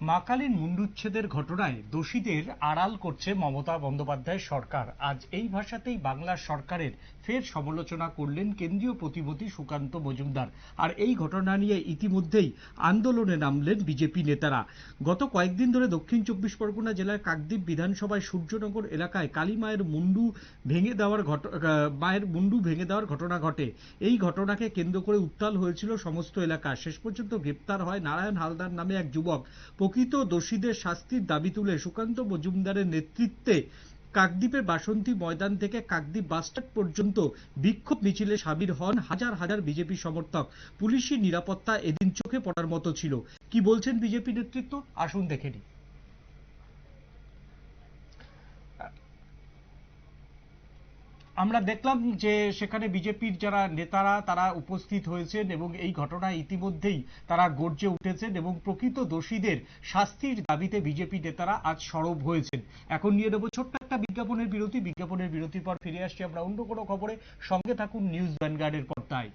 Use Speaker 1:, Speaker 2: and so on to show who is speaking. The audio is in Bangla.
Speaker 1: মা কালীর মুন্ডুচ্ছেদের ঘটনায় দোষীদের আড়াল করছে মমতা বন্দ্যোপাধ্যায় সরকার। আজ এই ভাষাতেই বাংলার সরকারের ফের সমালোচনা করলেন কেন্দ্রীয় প্রতিমন্ত্রী সুকান্ত মজুমদার। আর এই ঘটনা নিয়ে ইতিমধ্যেই আন্দোলনে নামলেন বিজেপি নেতারা। গত কয়েকদিন ধরে দক্ষিণ চব্বিশ পরগনা জেলার কাকদ্বীপ বিধানসভায় সূর্যনগর এলাকায় কালী মায়ের মুন্ডু ভেঙে দেওয়ার মায়ের মুন্ডু ভেঙে দেওয়ার ঘটনা ঘটে। এই ঘটনাকে কেন্দ্র করে উত্তাল হয়েছিল সমস্ত এলাকা। শেষ পর্যন্ত গ্রেপ্তার হয় নারায়ণ হালদার নামে এক যুবক। প্রকৃত দোষীদের শাস্তির দাবি তুলে সুকান্ত মজুমদারের নেতৃত্বে কাকদ্বীপের বাসন্তী ময়দান থেকে কাকদ্বীপ বাসস্ট্যান্ড পর্যন্ত বিক্ষোভ মিছিলে সামিল হন হাজার হাজার বিজেপি সমর্থক। পুলিশি নিরাপত্তা এদিন চোখে পড়ার মতো ছিল। কি বলছেন বিজেপি নেতৃত্ব? আসুন দেখে নিই। আমরা দেখলাম যে সেখানে বিজেপির যারা নেতারা, তারা উপস্থিত হয়েছেন এবং এই ঘটনা ইতিমধ্যেই তারা গর্জে উঠেছেন এবং প্রকৃত দোষীদের শাস্তির দাবিতে বিজেপি নেতারা আজ সরব হয়েছেন। এখন নিয়ে নেব ছোট্ট একটা বিজ্ঞাপনের বিরতি। বিজ্ঞাপনের বিরতির পর ফিরে আসছি আমরা অন্য কোনো খবরে। সঙ্গে থাকুন নিউজ ভ্যানগার্ডের পর্দায়।